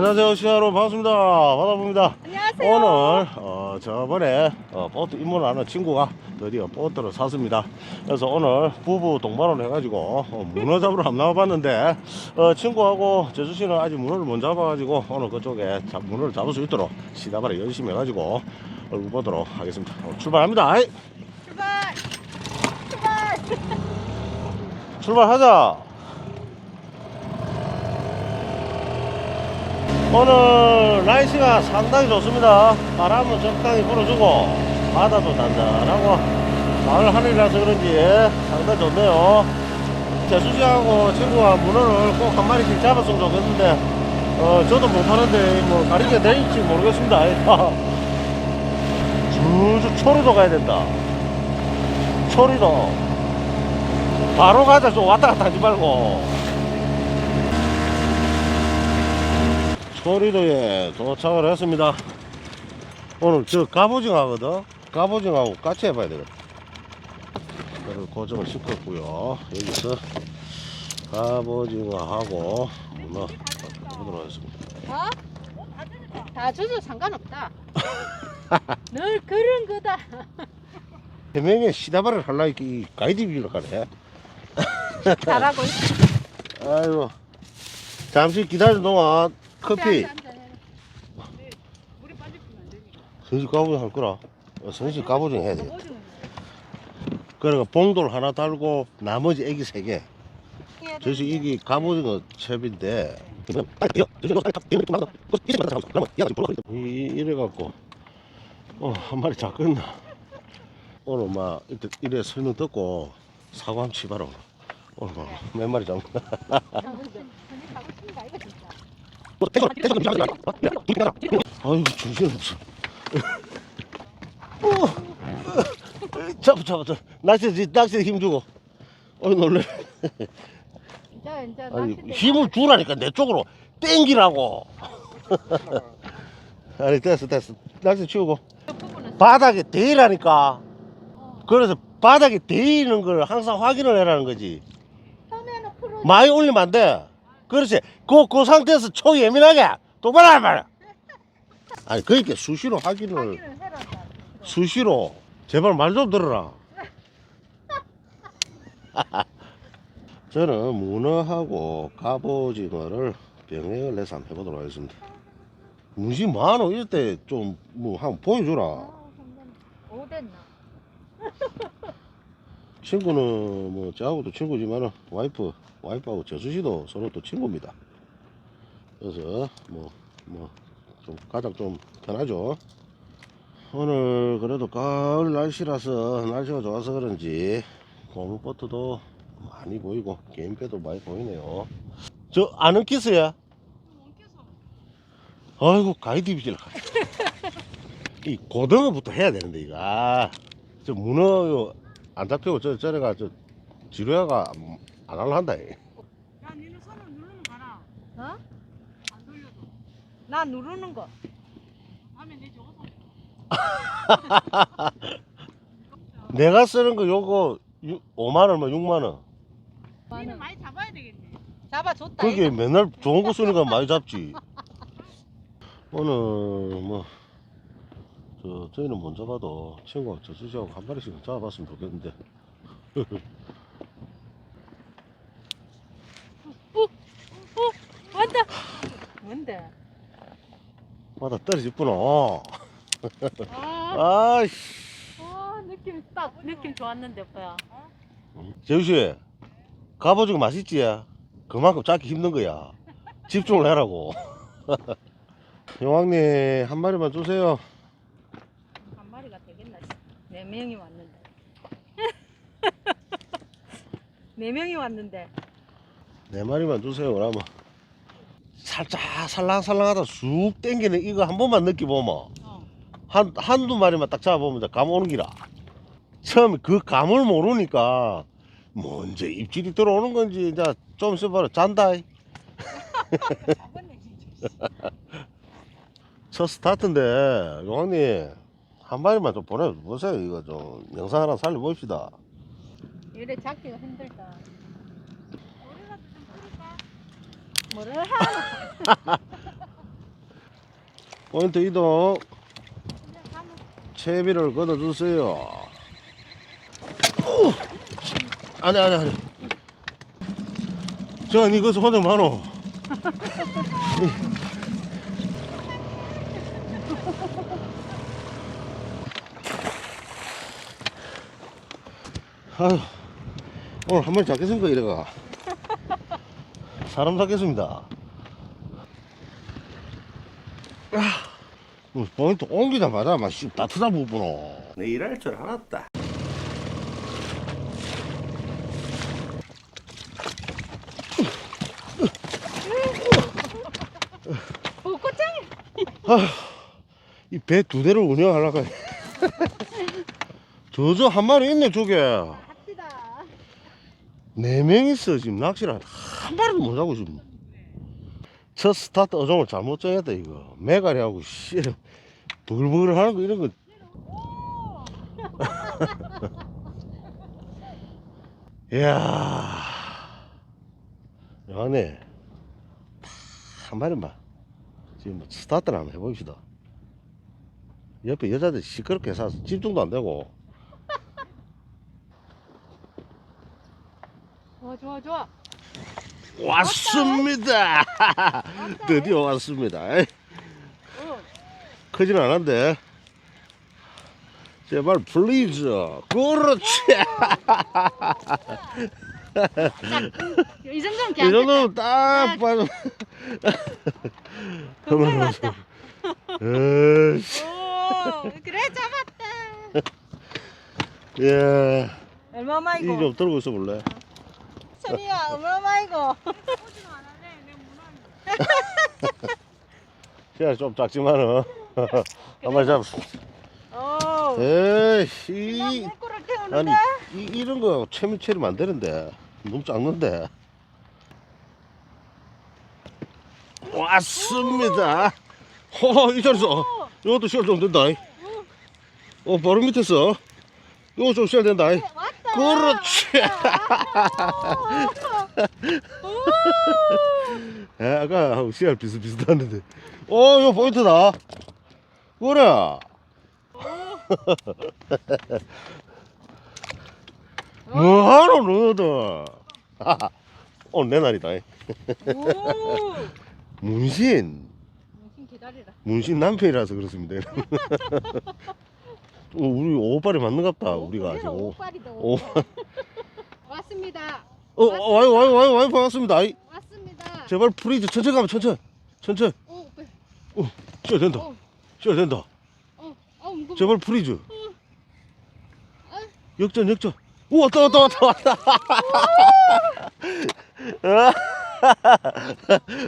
안녕하세요. 시아로 반갑습니다. 받아봅니다. 안녕하세요. 오늘 어, 저번에 어, 보트 입문하는 친구가 드디어 보트를 샀습니다. 그래서 오늘 부부 동반을 해가지고 어, 문어 잡으러 한번 나와봤는데 어, 친구하고 제주씨는 아직 문어를 못 잡아가지고 오늘 그쪽에 잡- 문어를 잡을 수 있도록 시다발에 열심히 해가지고 얼굴 보도록 하겠습니다. 어, 출발합니다. 출발. 출발. 출발하자 오늘 날씨가 상당히 좋습니다. 바람은 적당히 불어주고 바다도 단단하고 마을 하늘이라서 그런지 상당히 좋네요. 재수씨하고 친구가 문어를 꼭 한 마리씩 잡았으면 좋겠는데 어, 저도 못하는데 뭐 가리게 될지 모르겠습니다. 줄줄 초리도 가야 된다. 초리도 바로 가자 좀 왔다 갔다 하지 말고 소리도에 도착을 했습니다 오늘 저 갑오징어거든 갑오징어하고 같이 해봐야 되겠다 고정을 시켰고요 여기서 갑오징어하고 문어 보도록 하겠습니다 어? 다 줘도 상관없다. 늘 그런 거다. 해명에 시다발을 하려니까 이 가이드 빌러 가네 잘하고 있어. 아이고 잠시 기다리는 동안 커피. 되니까. 선시 갑오징어 할 거라. 어, 선시 갑오징어 해야 돼. 오징어. 그러니까 봉돌 하나 달고 나머지 애기 세 개. 저시 이게 갑오징어 첩인데. 이 이래 갖고. 어한 마리 잡겠나. 오늘 막 이래 설명 듣고 사과 한번 치바라 오늘 막몇 마리 잡나 아이고 정신없어. 어, 잡아 잡아 잡아 낚시 낚시에 힘주고. 어이 놀래. 이제 이제 아니 낚싯대 힘을 주라니까 내 쪽으로. 땡기라고. 아니 됐어 됐어. 낚시 치우고. 저 부분은 바닥에 대라니까. 그래서 바닥에 대이는 걸 항상 확인을 해라는 거지. 처음에는 풀어. 많이 올리면 안 돼 그렇지. 그, 그 상태에서 초 예민하게 똑바로 하말 아니 그러니까 수시로 확인을 확인을 해라. 수시로. 제발 말 좀 들어라. 저는 문어하고 갑오징어를 병행을 해서 한번 해보도록 하겠습니다. 문시 많어. 이럴 때 좀 뭐 한번 보여주라. 오됐나? 친구는 뭐 저하고도 친구지만은 와이프 와이프하고 저수씨도 서로 또 친구입니다. 그래서 뭐 뭐 좀 가장 좀 편하죠. 오늘 그래도 가을 날씨라서 날씨가 좋아서 그런지 고무보트도 많이 보이고 개인배도 많이 보이네요. 저 아는 키스야? 아이고 가이드 비질 이 고등어부터 해야 되는데 이거. 아, 저 문어 요안 잡히고 저 저래가 저 지루야가 안 할라 한다 이. 야, 니는 손을 누르면 가라. 어? 안 돌려도. 나 누르는 거. 다음에 내 저거 손. 내가 쓰는 거 요거 5만 원, 뭐 6만 원. 니는 많이 잡아야 되겠네. 잡아줬다. 그게 이거. 맨날 좋은 거 쓰니까 많이 잡지. 오늘 뭐, 저, 저희는 못 잡아도 친구하고 저 수지하고 한 마리씩 잡아봤으면 좋겠는데. 왔다. 뭔데? 맞아, 떨어졌구나. 아, 아이씨. 아 느낌 딱 느낌 좋았는데 오빠야. 재우씨, 갑오징어 맛있지? 그만큼 잡기 힘든 거야. 집중을 해라고. 용왕님, 한 마리만 주세요. 한 마리가 되겠나? 씨. 네 명이 왔는데. 네 명이 왔는데. 네 마리만 주세요 그러면 살짝 살랑살랑하다 쑥 땡기는 이거 한 번만 느껴보면 어. 한, 한두 마리만 딱 잡아보면 감 오는 기라 처음에 그 감을 모르니까 먼저 입질이 들어오는 건지 이제 좀 있어봐라 잔다. 첫 스타트인데 용왕님 한 마리만 좀 보내보세요 이거 좀 영상 하나 살려봅시다 이래 잡기가 힘들다. 우리라도 좀 뿌릴까? 뭐를 하나? 포인트 이동. 채비를 걷어주세요. 오! 아니, 아니, 아니. 저, 니 거기서 혼자 많어. 아휴, 오늘 한 마리 잡겠습니까, 이래가? 사람 잡겠습니다. 뭐 포인트 옮기자마자 막 씨, 따뜻한 부분어. 내 일할 줄 알았다. 벚꽃장에 이배 두 대를 운영하려고. 해. 저저 한 마리 있네 저게. 네명 있어 지금 낚시를 한- 한 마리도 못 하고 지금. 첫 스타트 어종을 잘못 정했다 이거. 메가리하고 씨 부글부글 하는 거 이런 거. 이야. 안에 한 마리만 지금 뭐 스타트를 한번 해봅시다. 옆에 여자들 시끄럽게 사서 집중도 안 되고. 좋아 좋아 좋아. 왔습니다. 드디어 왔습니다. 크진 않은데. 제발 플리즈. 그렇지. 이 정도면 이 정도면 딱 빠져. 금방 왔다. 에이씨. 오 그래 잡았다. 예. 얼마마 이좀 들고 있어 볼래? 소리야 얼마마 이거. 오지도 않았네. 내가 문화는. 시간 좀 작지만은. 한번 잡. 오. 에이씨. 물꼬를 아니 태우는데. 이, 이런 거 처리면 안 되는데 너무 작는데 왔습니다 허, 이 자리서 이것도 시간 좀 된다 어 바로 밑에서 이거 좀 시간 된다 왔다. 그렇지. 에, 아까 하고 비슷비슷한데. 어 이거 포인트다. 그래 뭐하노 너들 오늘 내 날이다. 오. 문신. 무슨 기다리라. 문신 남편이라서 그렇습니다 어, 우리 오빠리 맞는갑다 우리가 지금 오, 오빠리다. 오. 오빠. 왔습니다. 어, 어, 와이 와이 와이 와이 반갑습니다 아이, 왔습니다. 제발 프리즈 천천히 가면 천천히 천천히 오 오빠. 쉬어야 된다 어. 쉬어야 된다 어. 어 무거워. 제발 프리즈 어. 역전 역전 오 왔다 왔다 왔다 왔다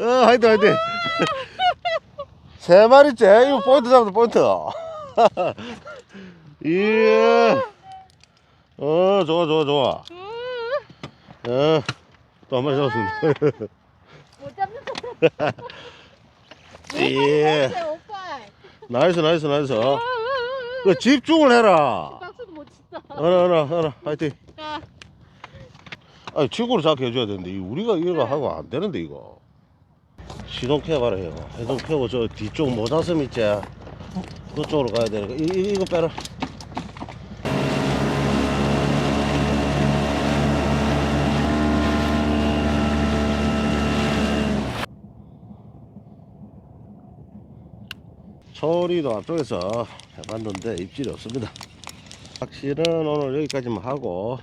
어, 하이트 하이트 세 마리째 이거 포인트 잡았다 포인트 예. 어 좋아 좋아 좋아 음. 어또 한 마리 잡았습니다 못 잡는 거. 예 오빠. 나이스 나이스 나이스 어. 그 집중을 해라 박수도 못 쳤어. 하나 하나 하나 화이팅 자, 아니 친구를 잡게 해줘야 되는데 이 우리가 이거 하고 안 되는데 이거 시동 켜봐라 이거 시동 켜고 저 뒤쪽 모자섬 있지 그쪽으로 가야 되니까 이, 이, 이거 빼라 처리도 앞쪽에서 해봤는데 입질이 없습니다 낚시는 오늘 여기까지만 하고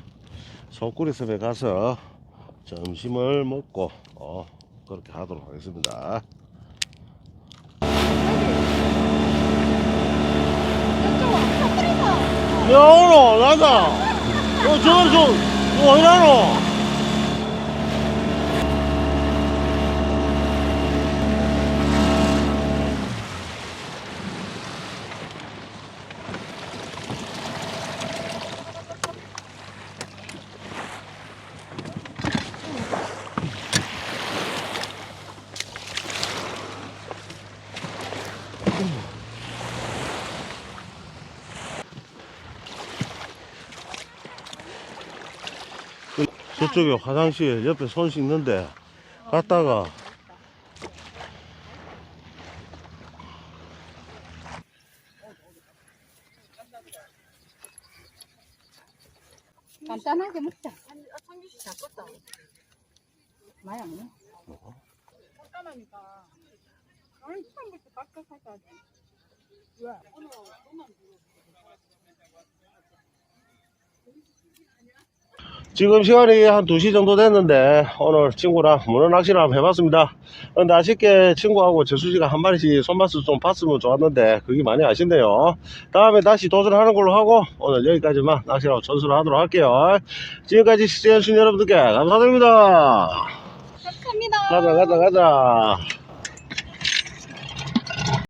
소쿠리 숲에 가서 점심을 먹고 어, 그렇게 하도록 하겠습니다. 야, 오노 나다. 어, 저거 저, 어, 이라노. 저쪽에 화장실 옆에 손 씻는데 갔다가 간단하게 먹자. 참기름 잡았다. 많이 안 먹어. 깜깜하니까. 아니, 처음부터 깜깜하다. 왜? 오늘 너만 물어. 지금 시간이 한 2시 정도 됐는데 오늘 친구랑 문어 낚시를 한번 해봤습니다. 근데 아쉽게 친구하고 재수씨가 한 마리씩 손맛을 좀 봤으면 좋았는데 그게 많이 아쉽네요. 다음에 다시 도전하는 걸로 하고 오늘 여기까지만 낚시라고 전수를 하도록 할게요. 지금까지 시청해주신 여러분들께 감사드립니다. 감사합니다. 가자 가자 가자